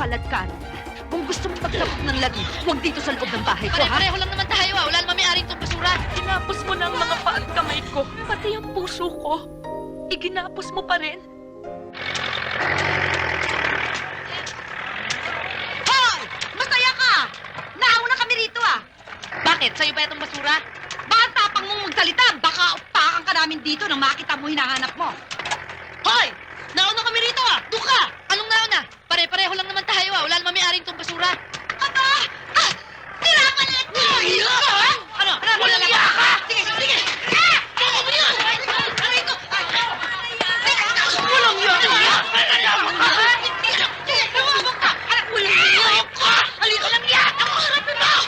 kaladkaran ka. Kung gusto mong magsabog ng lagi, huwag dito sa loob ng bahay ko, ha? Pare-pareho lang naman tayo ah. Wala naman may-aring itong basura. Ginapos mo na ang mga paa at kamay ko. Pati ang puso ko. Iginapos mo pa rin. Hoy! Masaya ka! Nauna kami rito ah! Bakit? Sa'yo ba itong basura? Baka tapang mong magsalita, baka upakan ka namin dito nang makita mo hinahanap mo. Hoy! Nauna kami rito ah! Doon ka! Anong nauna? Pare-pareho lang naman may-aring itong basura. Aba! Ah! Tinapalit mo! Hiya ka! Ano? Ano? Walang hiya ka! Sige, sige! Ah! Ano mo yun? Aray ko! Ay! Walang hiya ka! Walang hiya ka! Sige, lumabog ka! Anak, walang hiya ka! Halika lang hiya! Ako, harapin mo!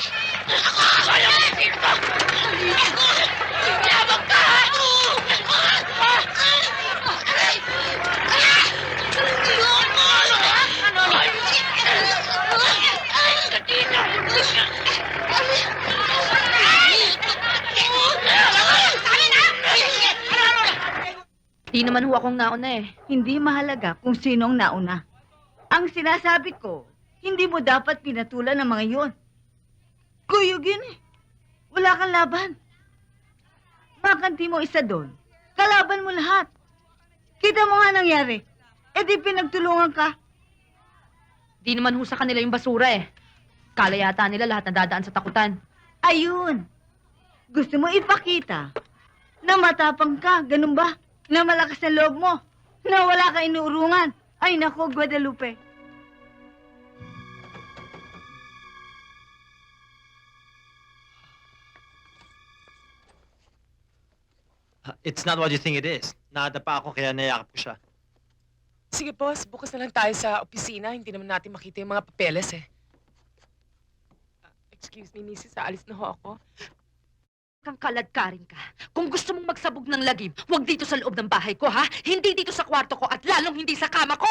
Ako! Kaya mo dito! Ako! Lumabog ka! Aray! Ah! Ano? Ay, katina! Di naman ho akong nauna eh. Hindi mahalaga kung sinong nauna. Ang sinasabi ko, hindi mo dapat pinatulan ng mga yun. Kuyugin eh. Wala kang laban. Makanti mo isa doon. Kalaban mo lahat. Kita mo nga nangyari. E di pinagtulungan ka. Di naman ho sa kanila yung basura eh. Kala yata nila lahat na dadaan sa takutan. Ayun. Gusto mo ipakita na matapang ka, ganun ba? Na malakas ang loob mo. Na wala ka inuurungan. Ay nako, Guadalupe. Uh, It's not what you think it is. Nadapa ako kaya nayakap ko siya. Sige, boss. Bukas na lang tayo sa opisina. Hindi naman natin makita yung mga papeles, eh. Ah, excuse me, misis. Aalis na ho ako. Kang kaladkarin ka. Kung gusto mong magsabog ng lagim, huwag dito sa loob ng bahay ko, ha? Hindi dito sa kwarto ko at lalong hindi sa kama ko!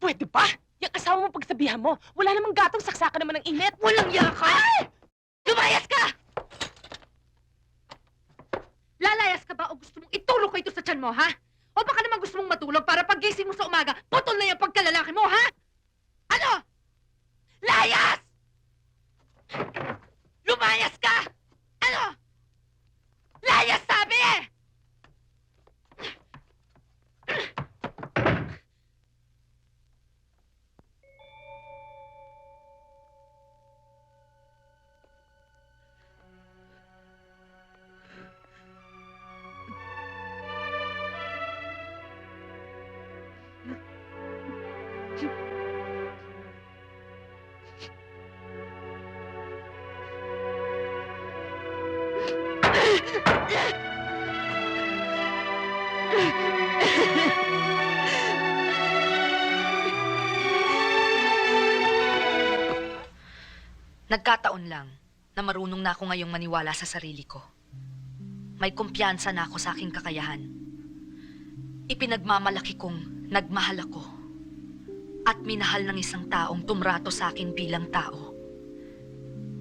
Pwede ba? Yung asawa mo pagsabihan mo. Wala namang gatong saksakan naman ng init. Walang yaka! Lumayas ka! Lalayas ka ba o gusto mong itulog ko ito sa tiyan mo, ha? O baka naman gusto mong matulog para paggising mo sa umaga, putol na yung pagkalalaki mo, ha? Ano? Layas! Lumayas Nagkataon lang na marunong na ako ngayong maniwala sa sarili ko. May kumpiyansa na ako sa aking kakayahan. Ipinagmamalaki kong nagmahal ako at minahal ng isang taong tumrato sa akin bilang tao.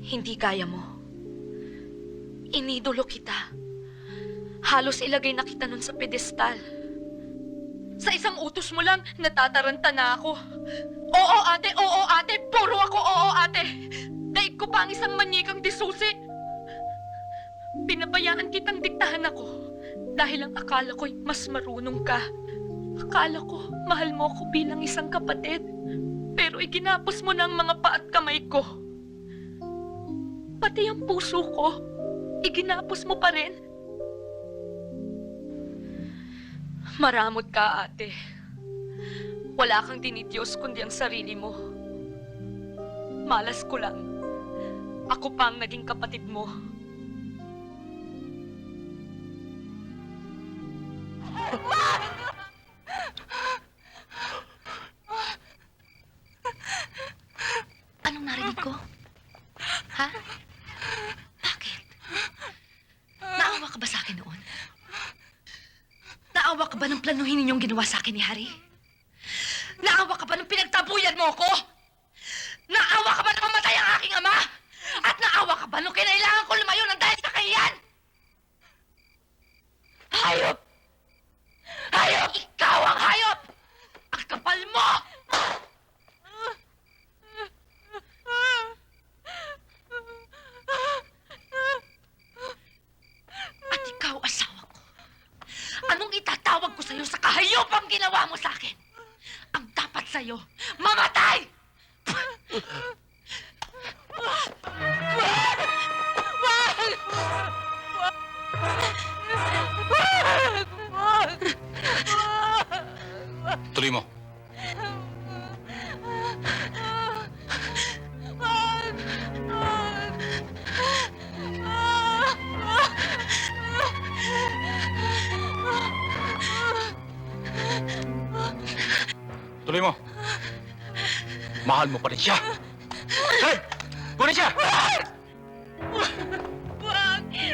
Hindi kaya mo. Inidolo kita. Halos ilagay na kita nun sa pedestal. Sa isang utos mo lang, natataranta na ako. Oo, ate, oo, ate, puro ako oo, ate. Daig ko pa ang isang manyikang disusi. Pinabayaan kitang diktahan ako dahil ang akala ko'y mas marunong ka. Akala ko, mahal mo ako bilang isang kapatid. Pero iginapos mo na ang mga paa at kamay ko. Pati ang puso ko, iginapos mo pa rin. Maramot ka, ate. Wala kang dinidiyos kundi ang sarili mo. Malas ko lang. Ako pa ang naging kapatid mo. Ka ba ng planuhin ninyong ginawa sa akin ni Harry? Naawa ka ba ng pinagtabuyan mo ko? Naawa ka ba na mamatay ang aking ama? At naawa ka ba nung kinailangan ko lumayo ng dahil sa kahiyan? Hayop! Hayop! sa'yo sa kahayupang ginawa mo sa akin. Ang dapat sa'yo, mamatay! Juan! Juan! Juan! Tuloy mo. Tuloy mo. Mahal mo pa rin siya. Hey! Kunin siya!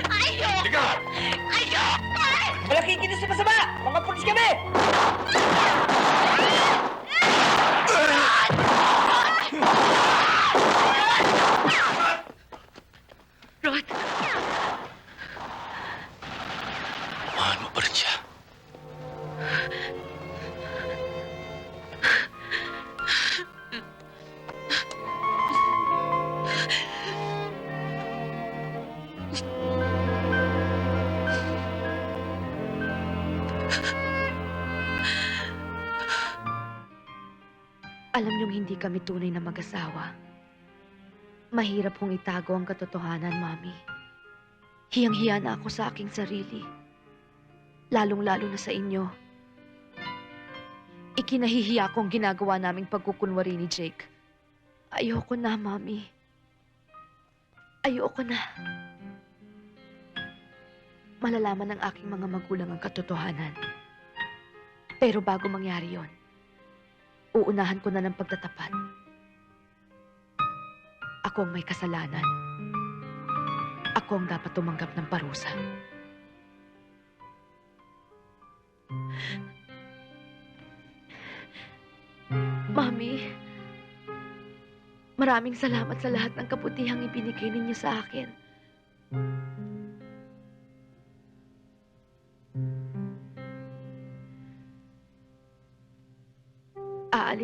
Ayaw! Liga! Ayaw! Malaking kinis sa masama! Mga pulis kami! Alam niyong hindi kami tunay na mag-asawa. Mahirap kong itago ang katotohanan, Mami. Hiyang-hiya na ako sa aking sarili. Lalong-lalo na sa inyo. Ikinahihiya ko ang ginagawa naming pagkukunwari ni Jake. Ayoko na, Mami. Ayoko na. Malalaman ng aking mga magulang ang katotohanan. Pero bago mangyari yon, uunahan ko na ng pagtatapat. Ako ang may kasalanan. Ako ang dapat tumanggap ng parusa. Mami, maraming salamat sa lahat ng kabutihang ibinigay ninyo sa akin.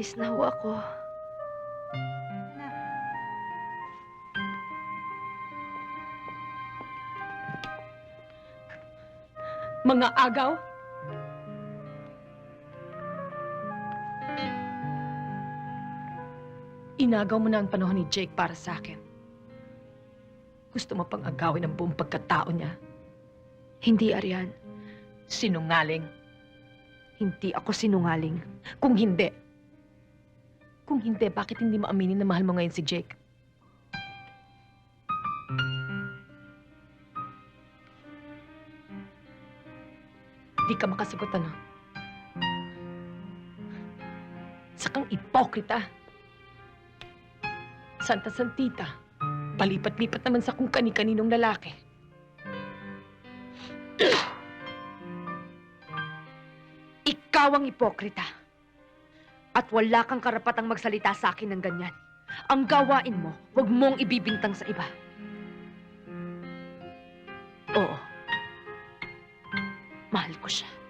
Aalis na ho ako. Mga agaw? Inagaw mo na ang panahon ni Jake para sa akin. Gusto mo pang agawin ang buong pagkatao niya. Hindi, Arian. Sinungaling. Hindi ako sinungaling. Kung hindi, kung hindi, bakit hindi mo aminin na mahal mo ngayon si Jake? Di ka makasagot, ano? Sakang ipokrita. Santa Santita. Palipat-lipat naman sa kung kani-kaninong lalaki. Ikaw ang ipokrita. At wala kang karapatang magsalita sa akin ng ganyan. Ang gawain mo, wag mong ibibintang sa iba. Oo. Mahal ko siya.